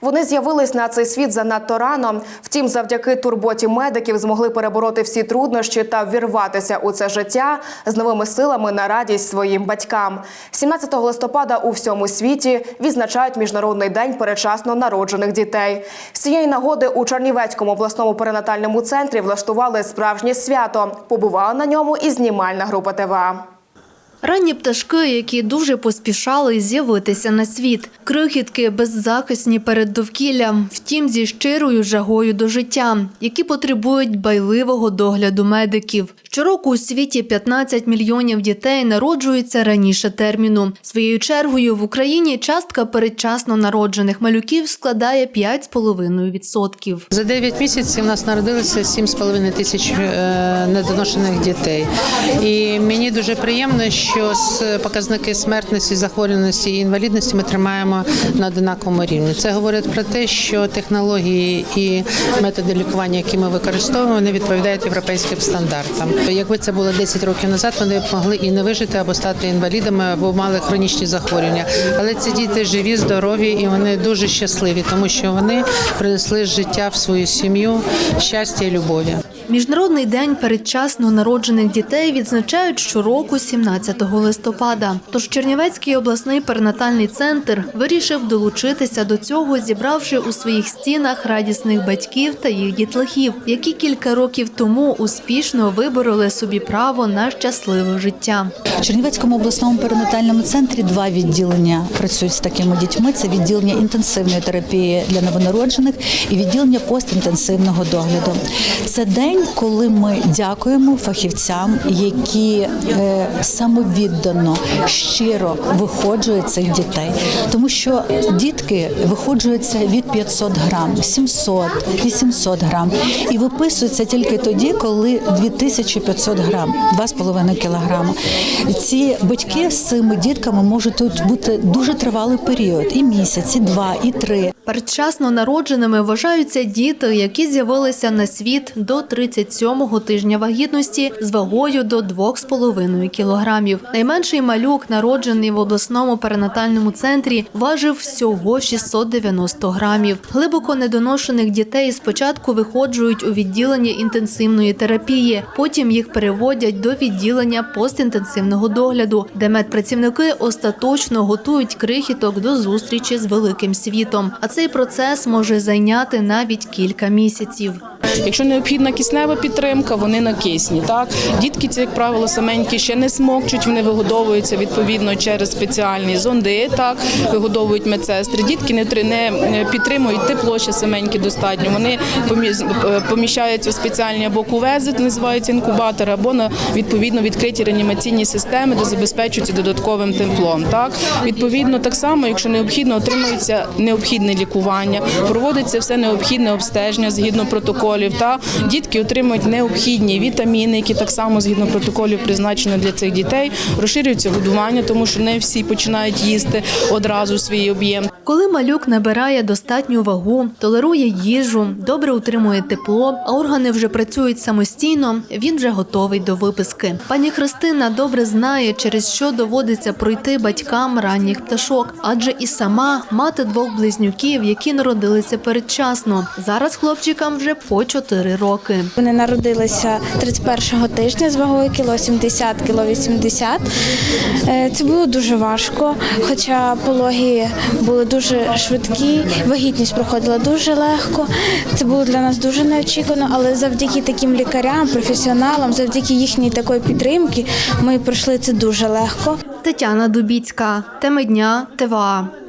Вони з'явились на цей світ занадто рано. Втім, завдяки турботі медиків змогли перебороти всі труднощі та вірватися у це життя з новими силами на радість своїм батькам. 17 листопада у всьому світі відзначають міжнародний день передчасно народжених дітей. З цієї нагоди у Чернівецькому обласному перинатальному центрі влаштували справжнє свято. Побувала на ньому і знімальна група ТВА. Ранні пташки, які дуже поспішали з'явитися на світ, крихітки беззахисні перед довкіллям, втім зі щирою жагою до життя, які потребують байливого догляду медиків. Щороку у світі 15 мільйонів дітей народжуються раніше терміну. Своєю чергою в Україні частка передчасно народжених малюків складає 5,5%. За 9 місяців у нас народилося 7,5 тисяч е, недоношених дітей. І мені дуже приємно, що з показники смертності, захворюваності і інвалідності ми тримаємо на однаковому рівні. Це говорить про те, що технології і методи лікування, які ми використовуємо, вони відповідають європейським стандартам. Якби це було 10 років назад, вони б могли і не вижити або стати інвалідами, або мали хронічні захворювання. Але ці діти живі, здорові і вони дуже щасливі, тому що вони принесли життя в свою сім'ю, щастя і любові. Міжнародний день передчасно народжених дітей відзначають щороку 17 листопада. Тож Чернівецький обласний перинатальний центр вирішив долучитися до цього, зібравши у своїх стінах радісних батьків та їх дітлахів, які кілька років тому успішно вибороли собі право на щасливе життя. В Чернівецькому обласному перинатальному центрі два відділення працюють з такими дітьми. Це відділення інтенсивної терапії для новонароджених і відділення постінтенсивного догляду. Це день, коли ми дякуємо фахівцям, які е, самовіддано, щиро виходжують цих дітей, тому що дітки виходжуються від 500 грам, 700, 800 грам і виписуються тільки тоді, коли 2500 грам, 2,5 кілограма. Ці батьки з цими дітками можуть тут бути дуже тривалий період, і місяць, і два, і три. Передчасно народженими вважаються діти, які з'явилися на світ до 37-го тижня вагітності з вагою до 2,5 кілограмів. Найменший малюк, народжений в обласному перинатальному центрі, важив всього 690 грамів. Глибоко недоношених дітей спочатку виходжують у відділення інтенсивної терапії, потім їх переводять до відділення постінтенсивного догляду, де медпрацівники остаточно готують крихіток до зустрічі з великим світом. А цей процес може зайняти навіть кілька місяців. Якщо необхідна киснева підтримка, вони на кисні. Так дітки ці, як правило, саменькі ще не смокчуть, вони вигодовуються відповідно через спеціальні зонди. Так вигодовують медсестри. Дітки не не підтримують тепло ще саменькі достатньо. Вони е, поміщаються у спеціальні або кувези, називаються інкубатори, або на відповідно відкриті реанімаційні системи, де забезпечуються додатковим теплом. Так відповідно, так само, якщо необхідно, отримується необхідне лікування, проводиться все необхідне обстеження згідно протоколів. Та дітки отримують необхідні вітаміни, які так само згідно протоколів призначені для цих дітей. Розширюється годування, тому що не всі починають їсти одразу свій об'єм. Коли малюк набирає достатню вагу, толерує їжу, добре утримує тепло, а органи вже працюють самостійно, він вже готовий до виписки. Пані Христина добре знає, через що доводиться пройти батькам ранніх пташок, адже і сама мати двох близнюків, які народилися передчасно. Зараз хлопчикам вже по 4 роки. Вони народилися 31-го тижня з вагою кіло 70, кіло 80. Е, Це було дуже важко, хоча пологи були дуже швидкі, вагітність проходила дуже легко. Це було для нас дуже неочікувано, але завдяки таким лікарям, професіоналам, завдяки їхній такої підтримки, ми пройшли це дуже легко. Тетяна Дубіцька, теми дня ТВА.